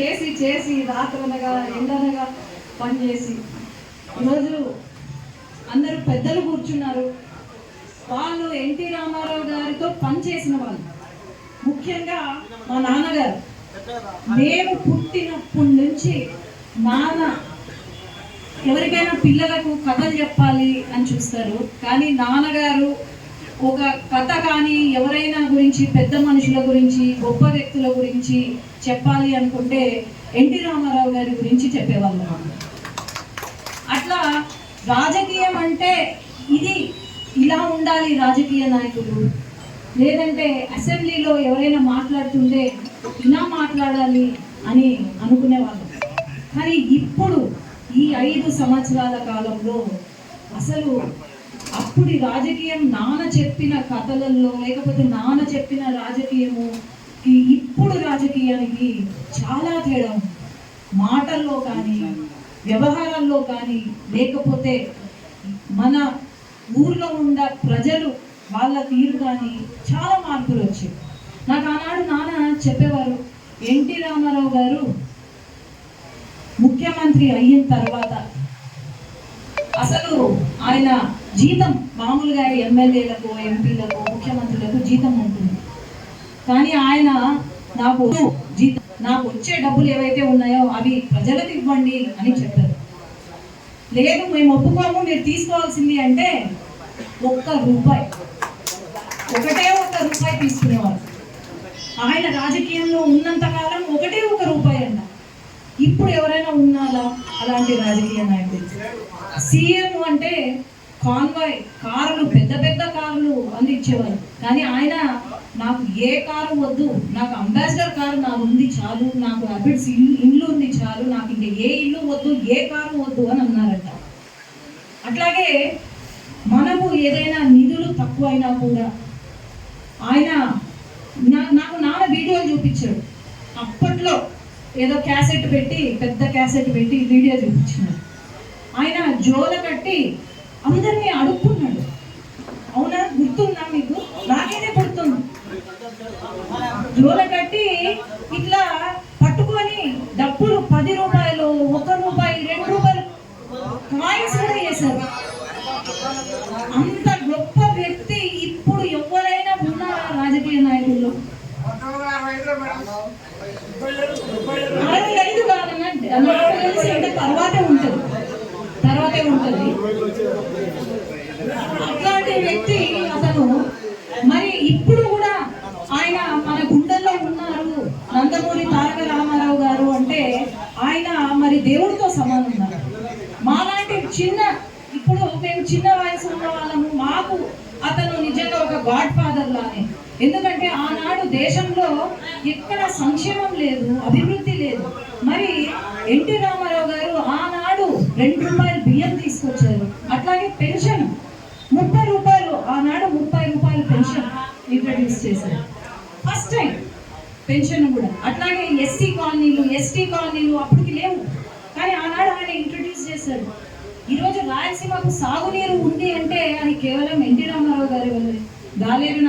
చేసి చేసి రాత్రనగా ఎండనగా పనిచేసి. ఈరోజు అందరూ పెద్దలు కూర్చున్నారు. వాళ్ళు ఎన్టీ రామారావు గారితో పనిచేసిన వాళ్ళు. ముఖ్యంగా మా నాన్నగారు. నేను పుట్టినప్పటి నుంచి నాన్న ఎవరికైనా పిల్లలకు కథలు చెప్పాలి అని చూస్తారు. కానీ నాన్నగారు ఒక కథ కానీ ఎవరైనా గురించి పెద్ద మనుషుల గురించి గొప్ప వ్యక్తుల గురించి చెప్పాలి అనుకుంటే ఎన్టీ రామారావు గారి గురించి చెప్పేవాళ్ళు అట్లా రాజకీయం అంటే ఇది ఇలా ఉండాలి రాజకీయ నాయకులు. లేదంటే అసెంబ్లీలో ఎవరైనా మాట్లాడుతుంటే ఇలా మాట్లాడాలి అని అనుకునేవాళ్ళు. కానీ ఇప్పుడు ఈ ఐదు సంవత్సరాల కాలంలో అసలు అప్పుడు రాజకీయం నాన్న చెప్పిన కథలలో లేకపోతే నాన్న చెప్పిన రాజకీయము ఇప్పుడు రాజకీయానికి చాలా తేడా ఉంది. మాటల్లో కానీ వ్యవహారాల్లో కానీ లేకపోతే మన ఊర్లో ఉన్న ప్రజలు వాళ్ళ తీరు కానీ చాలా మార్పులు వచ్చాయి. నాకు ఆనాడు నాన్న చెప్పేవారు ఎన్టీ రామారావు గారు ముఖ్యమంత్రి అయిన తర్వాత అసలు ఆయన జీతం మామూలుగా ఎమ్మెల్యేలకు ఎంపీలకు ముఖ్యమంత్రులకు జీతం ఉంటుంది. కానీ ఆయన నాకు జీతం నాకు వచ్చే డబ్బులు ఏవైతే ఉన్నాయో అవి ప్రజలకు ఇవ్వండి అని చెప్పారు. లేదు మేము ఒప్పుకోము మీరు తీసుకోవాల్సింది అంటే ఒక్క రూపాయి. ఒకటే ఒక్క రూపాయి తీసుకునేవారు ఆయన రాజకీయంలో ఉన్నంత కాలం ఒకటే ఒక రూపాయి అన్న. ఇప్పుడు ఎవరైనా ఉన్నారా? అలాంటి రాజకీయ నాయకులు. సీఎం అంటే కాన్వాయ్ కార్లు పెద్ద పెద్ద కార్లు ఇచ్చేవారు కానీ ఆయన నాకు ఏ కారు వద్దు నాకు అంబాసిడర్ కారు నాకు ఉంది చాలు నాకు అబిడ్స్ ఇల్లు ఇల్లు ఉంది చాలు నాకు ఇంకా ఏ ఇల్లు వద్దు ఏ కారు వద్దు అని అన్నారట. అట్లాగే మనము ఏదైనా నిధులు తక్కువైనా కూడా ఆయన నాకు నాన్న వీడియోలు చూపించాడు. అప్పట్లో ఏదో క్యాసెట్ పెట్టి పెద్ద క్యాసెట్ పెట్టి వీడియో చూపించినాడు ఆయన జోల కట్టి అందరినీ అడుక్కున్నాడు. అవునా? గుర్తుందా మీకు? నాకైతే గుర్తుంది జోలక కట్టి ఇట్లా పట్టుకొని డబ్బులు పది రూపాయలు ఒక రూపాయి రెండు రూపాయలు కాయిన్స్ కూడా చేశారు అంత గొప్ప వ్యక్తి ఇప్పుడు ఎవరైనా ఉన్నారా రాజకీయ నాయకుల్లో అరవై ఐదు కాదన్నా నాకు తెలిసి అంటే తర్వాతే ఉంటుంది తర్వాతే ఉంటుంది. అట్లాంటి వ్యక్తి అతను. మరి ఇప్పుడు కూడా ఆయన మన గుండెల్లో ఉన్నారు. నందమూరి తారక రామారావు గారు అంటే ఆయన మరి దేవుడితో సమానం ఉన్నారు మాలాంటి చిన్న ఇప్పుడు మేము చిన్న వయసు ఉన్న వాళ్ళము మాకు అతను నిజంగా ఒక గాడ్ ఫాదర్ లానే. ఎందుకంటే ఆనాడు దేశంలో ఎక్కడ సంక్షేమం లేదు అభివృద్ధి లేదు. మరి ఎన్టీ రామారావు రెండు రూపాయలు బియ్యం తీసుకొచ్చారు. అట్లాగే పెన్షన్. ముప్పై రూపాయలు ఆనాడు ముప్పై రూపాయలు పెన్షన్ ఇంట్రడ్యూస్ చేశారు. ఫస్ట్ టైం పెన్షన్ కూడా. అట్లాగే ఎస్సీ కాలనీలు ఎస్టీ కాలనీలు అప్పటికి లేవు. కానీ ఆనాడు ఆయన ఇంట్రడ్యూస్ చేశారు. ఈరోజు రాయలసీమకు సాగునీరు ఉంది అంటే అది కేవలం ఎన్టీ రామారావు గారి వల్లే. గాలేరు